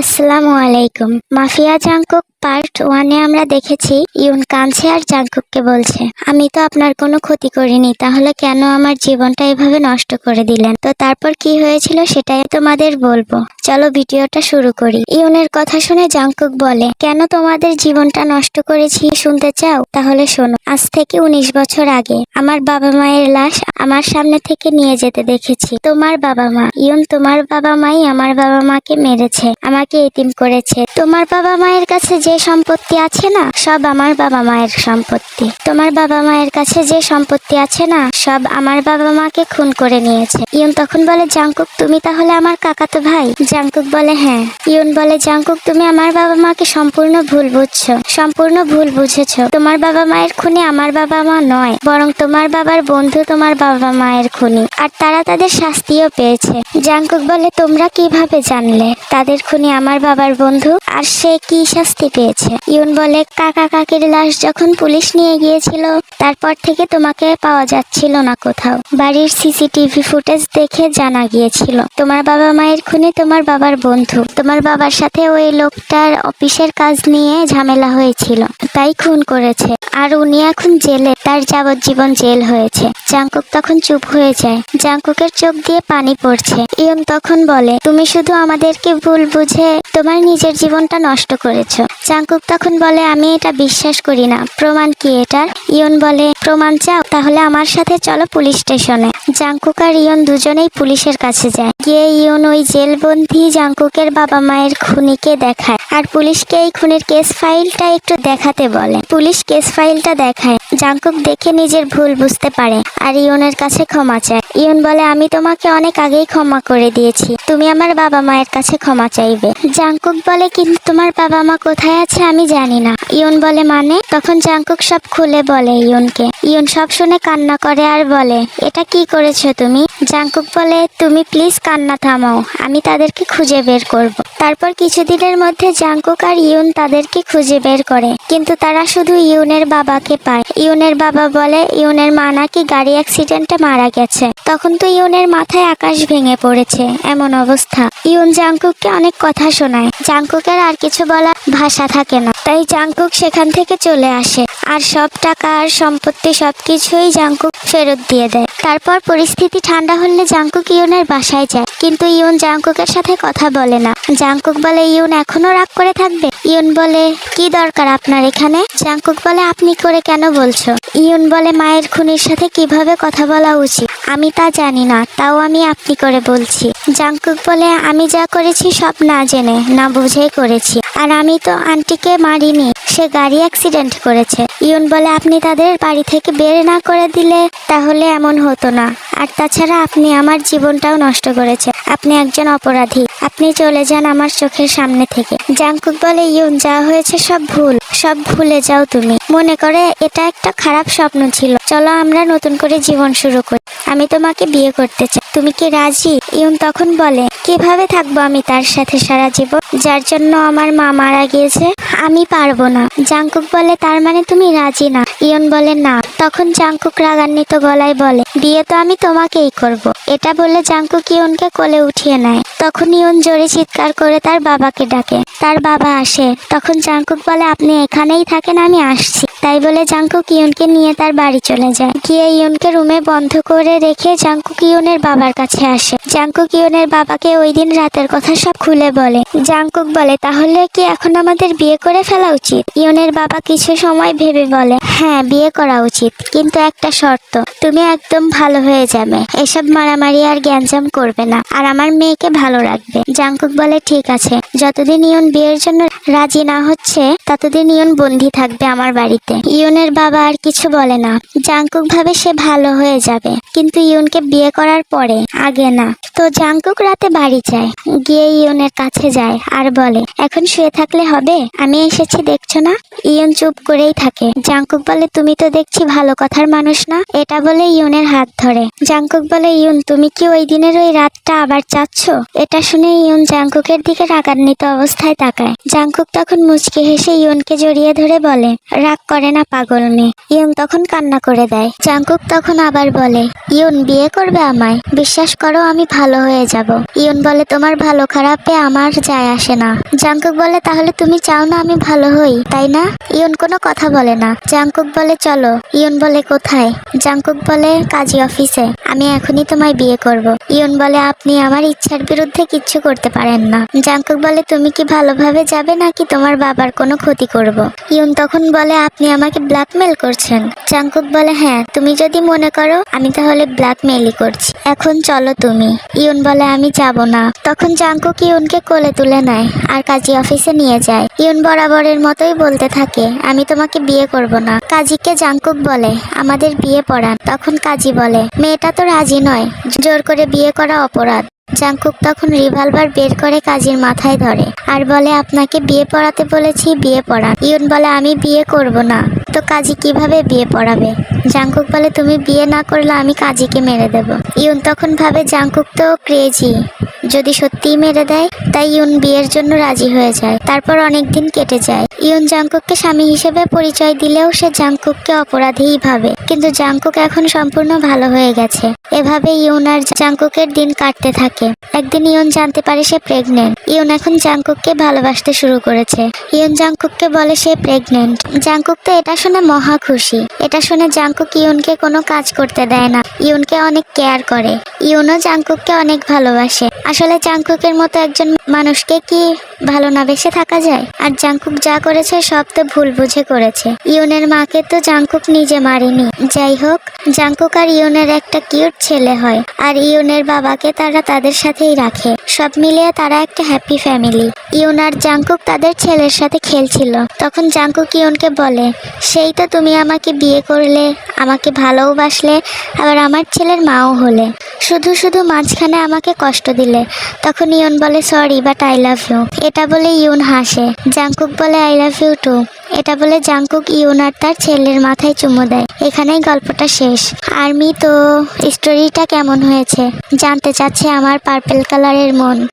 আসসালামু আলাইকুম। Mafia Jungkook part ওয়ানে আমরা দেখেছি, ইউন কানছে আর জাংকুককে বলছে, আমি তো আপনার কোনো ক্ষতি করিনি, তাহলে কেন আমার জীবনটা এভাবে নষ্ট করে দিলেন? তো তারপর কি হয়েছিল সেটাই তোমাদের বলব। চলো ভিডিওটা শুরু করি। ইউনের কথা শুনে জাংকুক বলে, কেন তোমাদের জীবনটা নষ্ট করেছি শুনতে চাও? তাহলে শোনো, আজ থেকে উনিশ বছর আগে আমার বাবা মায়ের লাশ আমার সামনে থেকে নিয়ে যেতে দেখেছি। তোমার বাবা মা, ইউন তোমার বাবা মাই আমার বাবা মাকে মেরেছে, আমাকে এতিম করেছে। তোমার বাবা মায়ের কাছে যে সম্পত্তি আছে না, সব আমার বাবা মায়ের সম্পত্তি। তোমার বাবা মায়ের কাছে যে সম্পত্তি আছে না, সব আমার বাবা মাকে খুন করে নিয়েছে। ইউন তখন বলে, জাংকুক, তুমি তাহলে আমার কাকাতো ভাই জাংকুক বলে হ্যাঁ। ইউন বলে, জাংকুক, তুমি আমার বাবা মাকে সম্পূর্ণ ভুল বুঝছ। সম্পূর্ণ ভুল বুঝেছ। তোমার বাবা মায়ের খুনি আমার বাবা মা নয়, বরং তোমার বাবার বন্ধু তোমার বাবা মায়ের খুনি। আর তারা তাদের শাস্তিও পেয়েছে। জাংকুক বলে, তোমরা কীভাবে জানলে? তাদের খুনি আমার বাবার বন্ধু, আর সে কি শাস্তি পেয়েছে? ইউন বলে, কাকা কাকির লাশ যখন পুলিশ নিয়ে গিয়েছিল, তারপর থেকে তোমাকে পাওয়া যাচ্ছিল না কোথাও। বাড়ির সিসিটিভি ফুটেজ দেখে জানা গিয়েছিল। তোমার বাবা মায়ের খুনি তোমার বাবার বন্ধু। তোমার বাবার সাথে ওই লোকটার অফিসের কাজ নিয়ে ঝামেলা হয়েছিল, তাই খুন করেছে। আর উনি এখন জেলে, তার যাবজ্জীবন জেল হয়েছে। জাংকুক তখন চুপ হয়ে যায়। জাংকুকের চোখ দিয়ে পানি পড়ছে। ইয়ন তখন বলে, তুমি শুধু আমাদেরকে ভুল বুঝে তোমার নিজের জীবনটা নষ্ট করেছ। জাংকুক তখন বলে, আমি এটা বিশ্বাস করি না। প্রমাণ কি এটার? ইয়ন বলে, প্রমাণ চাও? তাহলে আমার সাথে চলো পুলিশ স্টেশনে। জাংকুক আর ইয়ন দুজনেই পুলিশের কাছে যায়। গিয়ে ইয়ন ওই জেলবন্দি জাংকুকের বাবা মায়ের খুনিকে দেখায়। আর পুলিশকে এই খুনের কেস ফাইলটা একটু দেখাতে বলে। পুলিশ কেস ফাইলটা দেখায়। জাংকুক দেখে নিজের ভুল বুঝতে পারে আর ইয়নের কাছে ক্ষমা চায়। ইয়ন বলে, আমি তোমাকে অনেক আগেই ক্ষমা করে দিয়েছি। তুমি আমার বাবা মায়ের কাছে ক্ষমা চাইবে। জাংকুক বলে, কিন্তু তোমার বাবা মা কোথায় আছে আমি জানি না। ইয়ন বলে মানে? তখন জাংকুক সব খুলে বলে ইয়নকে। ইয়ন সব শুনে কান্না করে আর বলে, এটা কি করেছ তুমি? জাংকুক বলে, তুমি প্লিজ কান্না থামাও, আমি তাদেরকে খুঁজে বের করব। তারপর কিছুদিনের মধ্যে জাংকুক আর ইউন তাদেরকে খুঁজে বের করে, কিন্তু তারা শুধু ইউনের বাবাকে পায়। ইউনের বাবা বলে, ইউনের মা নাকি গাড়ি অ্যাক্সিডেন্টে মারা গেছে। তখন তো ইউনের মাথায় আকাশ ভেঙে পড়েছে, এমন অবস্থা। ইউন জাংকুককে অনেক কথা শোনায়। জাংকুকের আর কিছু বলার ভাষা থাকে না। তাই জাংকুক সেখান থেকে চলে আসে। আর সব টাকা আর সম্পত্তি সবকিছুই জাংকুক ফেরত দিয়ে দেয়। তারপর পরিস্থিতি ঠান্ডা হলে জাংকুক ইউনের বাসায় যায়। কিন্তু ইউন জাংকুকের সাথে কথা বলে না। জাংকুক বলে, ইউন এখনও রাগ করে থাকবে? ইউন বলে, কি দরকার আপনার এখানে? জাংকুক বলে, আপনি করে কেন বলছো? ইউন বলে মায়ের খুনির সাথে কীভাবে কথা বলা উচিত? আমি তা জানি না, তাও আমি আপনি করে বলছি। জাংকুক বলে, আমি যা করেছি সব না জেনে, না বুঝেই করেছি। আর আমি তো আন্টিকে মারিনি, সে গাড়ি অ্যাক্সিডেন্ট করেছে। ইউন বলে, আপনি তাদের বাড়ি থেকে বের না করে দিলে তাহলে এমন হতো না। আর তাছাড়া আপনি আমার জীবনটাও নষ্ট করেছে আপনি একজন অপরাধী। আপনি চলে যান আমার চোখের সামনে থেকে। জাংকুক বলে ইউন যা হয়েছে সব ভুল। সব ভুলে যাও তুমি। মনে করে, এটা একটা খারাপ স্বপ্ন ছিল। চলো আমরা নতুন করে জীবন শুরু করি। আমি তোমাকে বিয়ে করতে চাই। তুমি কি রাজি? ইউন তখন বলে, কীভাবে থাকব আমি তার সাথে সারা জীবন? যার জন্য আমার মা মারা গিয়েছে, আমি পারব না। জাংকুক বলে, তার মানে তুমি রাজি না? ইয়ন বলে, না। তখন জাংকুক রাগান্বিত গলায় বলে, বিয়ে তো আমি তোমাকেই করব। এটা বলে জাংকুক ইয়নকে কোলে উঠিয়ে নেয়। তখন ইয়ন জোরে চিৎকার করে তার বাবাকে ডাকে। তার বাবা আসে। তখন জাংকুক বলে, আপনি এখানেই থাকেন, আমি আসছি। তাই বলে জাংকুক ইয়নকে নিয়ে তার বাড়ি চলে যায়। গিয়ে ইয়নকে রুমে বন্ধ করে রেখে জাংকুক ইয়নের বাবার কাছে আসে। জাংকুক ইয়নের বাবাকে ওই দিন রাতের কথা সব খুলে বলে। জাংকুক বলে, তাহলে কি এখন আমাদের বিয়ে করে ফেলা উচিত? ইয়নের বাবা কিছু সময় ভেবে বলে হ্যাঁ বিয়ে করা উচিত, কিন্তু একটা শর্ত, তুমি একদম ভালো হয়ে যাবে। এসব মারামারি আর গ্যাঞ্জাম করবে না, আর আমার মেয়েকে ভালো রাখবে। জাংকুক বলে, ঠিক আছে, যতদিন ইয়ন বিয়ের জন্য রাজি না হচ্ছে, ততদিন ইয়ন বন্দি থাকবে আমার বাড়িতে। ইয়নের বাবা আর কিছু বলে না। জাংকুক ভাবে সে ভালো হয়ে যাবে। কিন্তু ইয়নকে বিয়ে করার পরে আগে না। তো জাংকুক রাতে বাড়ি যায়। গিয়ে ইয়নের কাছে যায় আর বলে, এখন শুয়ে থাকলে হবে? আমি এসেছি, দেখছ না? ইয়ন চুপ করেই থাকে। জাংকুক বলে, তুমি তো দেখছি ভালো কথার মানুষ না? এটা বলে ইয়নের হাত ধরে। জাংকুক বলে ইয়ন তুমি কি ওই দিনের ওই রাতটা আবার চাচ্ছ? এটা শুনে ইয়ন জাংকুকের দিকে রাগান্বিত অবস্থায় তাকায়। জাংকুক তখন মুচকি হেসে ইয়নকে জড়িয়ে ধরে বলে, রাগ করে না, পাগল মেয়ে। ইয়ন তখন কান্না করে দেয়। জাঙ্কুক তখন আবার বলে, ইয়ন, বিয়ে করবে আমায়? বিশ্বাস করো, আমি ভালো হয়ে যাব। ইয়ন বলে, তোমার ভালো খারাপে আমার যায় আসে না। জাঙ্কুক বলে, তাহলে তুমি চাও না আমি ভালো হই, তাই না? ইয়ন কোনো কথা বলে না। জাঙ্কুক বলে, চলো। ইয়ন বলে, কোথায়? জাঙ্কুক বলে, কাজী অফিসে। আমি এখনই তোমায় বিয়ে করব। ইয়ন বলে, আপনি আমার ইচ্ছার বিরুদ্ধে কিচ্ছু করতে পারেন না। জাঙ্কুক বলে, তুমি কি ভালোভাবে যাবে নাকি তোমার বাবার কোনো ক্ষতি করব? ইয়ন তখন বলে, আপনি আমাকে ব্ল্যাকমেল করছেন। জাঙ্কুক বলে হ্যাঁ তুমি যদি মনে করো, আমি তাহলে ব্ল্যাকমেলই করছি। এখন চলো তুমি। ইয়ন বলে, আমি যাব না। তখন জাঙ্কুক ইউনকে কোলে তুলে নেয় আর কাজী অফিসে নিয়ে যায়। ইয়ন বরাবরের মতোই বলতে থাকে, আমি তোমাকে বিয়ে করব না। কাজীকে জাঙ্কুক বলে, আমাদের বিয়ে পড়ান। তখন কাজী বলে, মেয়েটা তো রাজি নয়। জোর করে বিয়ে করা অপরাধ। জাঙ্কুক তখন রিভলভার বের করে কাজীর মাথায় ধরে আর বলে, আপনাকে বিয়ে পড়াতে বলেছি, বিয়ে পড়া ইয়ুন বলে, আমি বিয়ে করব না। তো কাজী কীভাবে বিয়ে পড়াবে? জাঙ্কুক বলে, তুমি বিয়ে না করলে আমি কাজীকে মেরে দেব। ইয়ুন তখন ভাবে জাঙ্কুক তো ক্রেজি যদি সত্যিই মেরে দেয়, তাই ইউন বিয়ের জন্য রাজি হয়ে যায়। তারপর অনেক দিন কেটে যায়। ইয়ন জাঙ্কুককে স্বামী হিসেবে পরিচয় দিলেও সে জাঙ্কুককে অপরাধীই ভাবে। কিন্তু জাঙ্কুক এখন সম্পূর্ণ ভালো হয়ে গেছে। এভাবে ইয়ন আর জাঙ্কুকের দিন কাটতে থাকে। একদিন ইয়ন জানতে পারে সে প্রেগনেন্ট। ইউন এখন জাঙ্কুককে ভালোবাসতে শুরু করেছে। ইয়ন জাঙ্কুককে বলে সে প্রেগনেন্ট। জাঙ্কুক তো এটা শুনে মহা খুশি। এটা শুনে জাঙ্কুক ইয়নকে কোনো কাজ করতে দেয় না। ইয়নকে অনেক কেয়ার করে। ইয়নও জাঙ্কুককে অনেক ভালোবাসে। আসলে জাঙ্কুকের মতো একজন মানুষকে কি ভালো না বেসে থাকা যায়? আর জাঙ্কুক যা করেছে সব তো ভুল বুঝে করেছে। ইয়নের মাকে তো জাঙ্কুক নিজে মারেনি। যাই হোক জাঙ্কুক আর ইউনের একটা কিউট ছেলে হয়। আর ইয়নের বাবাকে তারা তাদের সাথেই রাখে। সব মিলিয়ে তারা একটা হ্যাপি ফ্যামিলি। ইউন আর জাঙ্কুক তাদের ছেলের সাথে খেলছিল। তখন জাঙ্কুক ইউনকে বলে, সেই তো তুমি আমাকে বিয়ে করলে, আমাকে ভালোবাসলে আবার আমার ছেলের মাও হলে। শুধু শুধু মাঝখানে আমাকে কষ্ট দিলে। তখন ইয়ন বলে sorry but I love you এটা বলে ইউন হাসে। জাংকুক বলে আই লাভ ইউ টু এটা বলে জাংকুক ইউন আর তার ছেলের মাথায় চুমু দেয়। এখানেই গল্পটা শেষ। আর্মি, তো স্টোরিটা কেমন হয়েছে? জানতে চাচ্ছে আমার পার্পেল কালারের মন।